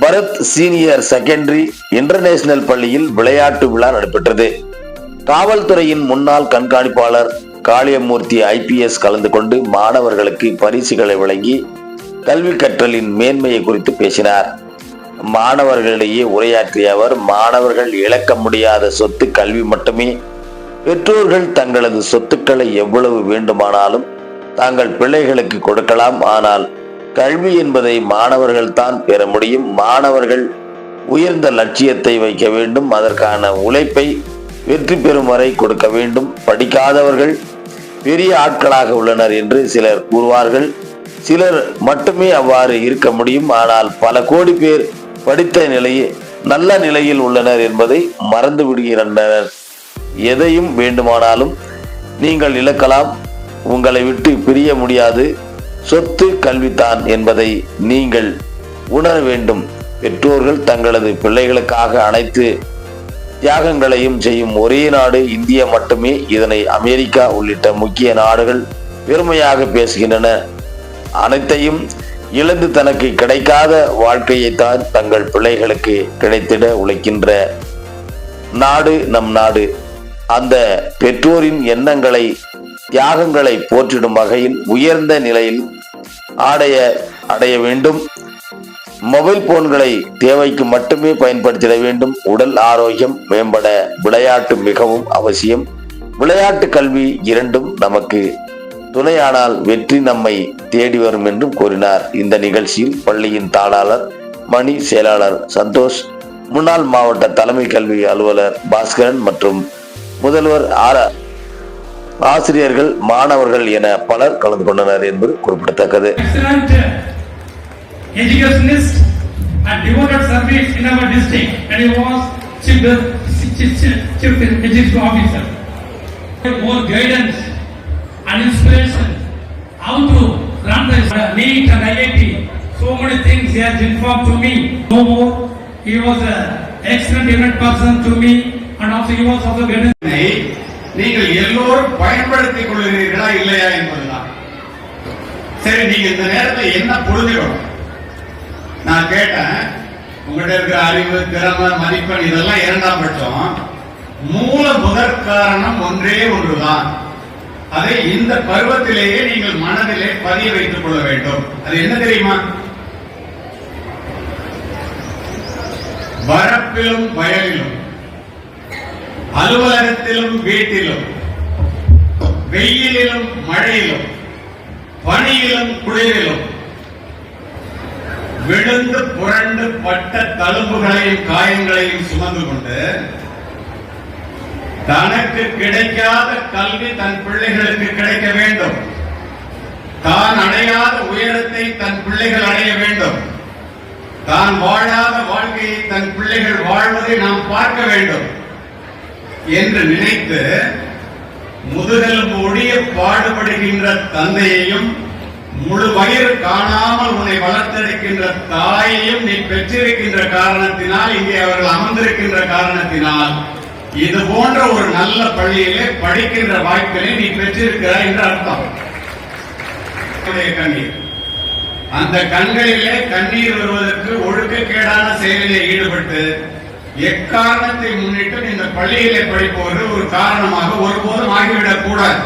Bharat senior secondary international பள்ளியில் விளையாட்டு விழா நடைபெற்றது. காவல்துறையின் முன்னாள் கண்காணிப்பாளர் காளியமூர்த்தி ஐபிஎஸ் கலந்து கொண்டு மாணவர்களுக்கு பரிசுகளை வழங்கி கல்வி கற்றலின் மேன்மையை குறித்து பேசினார். மாணவர்களிடையே உரையாற்றிய அவர் மாணவர்கள் இழக்க முடியாத சொத்து கல்வி மட்டுமே. பெற்றோர்கள் தங்களது சொத்துக்களை எவ்வளவு வேண்டுமானாலும் தாங்கள் பிள்ளைகளுக்கு கொடுக்கலாம். ஆனால் கல்வி என்பதை மாணவர்கள் தான் பெற முடியும். மாணவர்கள் உயர்ந்த லட்சியத்தை வைக்க வேண்டும். அதற்கான உழைப்பை வெற்றி பெறும் வரை கொடுக்க வேண்டும். படிக்காதவர்கள் பெரிய ஆட்களாக உள்ளனர் என்று சிலர் கூறுவார்கள். சிலர் மட்டுமே அவ்வாறு இருக்க முடியும். ஆனால் பல கோடி பேர் படித்த நிலையில் நல்ல நிலையில் உள்ளனர் என்பதை மறந்து விடுகின்றனர் எதையும் வேண்டுமானாலும் நீங்கள் இழக்கலாம். உங்களை விட்டு பிரிய முடியாது. சொத்து கல்விதான் என்பதை நீங்கள் உணர வேண்டும். பெற்றோர்கள் தங்களது பிள்ளைகளுக்காக அனைத்து தியாகங்களையும் செய்யும் ஒரே நாடு இந்தியா மட்டுமே. இதனை அமெரிக்கா உள்ளிட்ட முக்கிய நாடுகள் பெருமையாக பேசுகின்றன. அனைத்தையும் இழந்து தனக்கு கிடைக்காத வாழ்க்கையைத்தான் தங்கள் பிள்ளைகளுக்கு கிடைத்திட உழைக்கின்ற நாடு நம் நாடு. அந்த பெற்றோரின் எண்ணங்களை தியாகங்களை போற்றிடும் வகையில் உயர்ந்த நிலையில் ஆடைய அடைய வேண்டும். மொபைல் போன்களை தேவைக்கு மட்டுமே பயன்படுத்திட வேண்டும். உடல் ஆரோக்கியம் மேம்பட விளையாட்டு மிகவும் அவசியம். விளையாட்டு கல்வி இரண்டும் நமக்கு துணையானால் வெற்றி நம்மை தேடி வரும் என்றும் கூறினார். இந்த நிகழ்ச்சியில் பள்ளியின் தாளாளர் மணி செயலாளர் சந்தோஷ் முன்னாள் மாவட்ட தலைமை கல்வி அலுவலர் பாஸ்கரன் மற்றும் முதல்வர் ஆர. ஆசிரியர்கள் மாணவர்கள் என பலர் கலந்து கொண்டனர் என்பது குறிப்பிடத்தக்கது. More guidance. And inspiration how to run this NEET and IIT. So many things he has informed to me. No more. He was an excellent event person to me and also he was also guidance. நீங்கள் எல்லோரும் பயன்படுத்திக் கொள்கிறீர்களா இல்லையா என்பதுதான் சரி நீங்க இந்த நேரத்தில் என்ன புரிஞ்சுக்கணும் நான் கேட்டேன் உங்கள்கிட்ட இருக்கிற அறிவு திறமை மதிப்பெண் இதெல்லாம் இரண்டாம் பட்சம் மூல முதற் காரணம் ஒன்றே ஒன்றுதான் அதை இந்த பருவத்திலேயே நீங்கள் மனதிலே பதிய வைத்துக் கொள்ள வேண்டும். அது என்ன தெரியுமா? வரப்பிலும் வயலிலும் அலுவலகத்திலும் வீட்டிலும் வெயிலிலும் மழையிலும் பனியிலும் குளிரிலும் விழுந்து புரண்டு பட்ட தழும்புகளையும் காயங்களையும் சுமந்து கொண்டு தனக்கு கிடைக்காத கல்வி தன் பிள்ளைகளுக்கு கிடைக்க வேண்டும். தான் அடையாத உயரத்தை தன் பிள்ளைகள் அடைய வேண்டும். தான் வாழாத வாழ்க்கையை தன் பிள்ளைகள் வாழ்வதை நாம் பார்க்க வேண்டும். என்று நினைத்து முதுகல் ஒடிய பாடுபடுகின்ற தந்தையையும் முழு வயிறு காணாமல் உன்னை வளர்த்தெடுக்கின்ற தாயையும் நீ பெற்றிருக்கின்ற காரணத்தினால் இங்கே அவர்கள் அமர்ந்திருக்கின்ற காரணத்தினால் இது போன்ற ஒரு நல்ல பள்ளியிலே படிக்கின்ற வாய்ப்பினை நீ பெற்றிருக்கிறாய் என்று அர்த்தம். கண்ணீர். அந்த கண்களிலே கண்ணீர் வருவதற்கு ஒழுக்கக்கேடான செயலிலே ஈடுபட்டு எக்காரணத்தை முன்னிட்டு இந்த பள்ளியிலே படிப்பவர்கள் ஒரு காரணமாக ஒருபோதும் ஆகிவிடக் கூடாது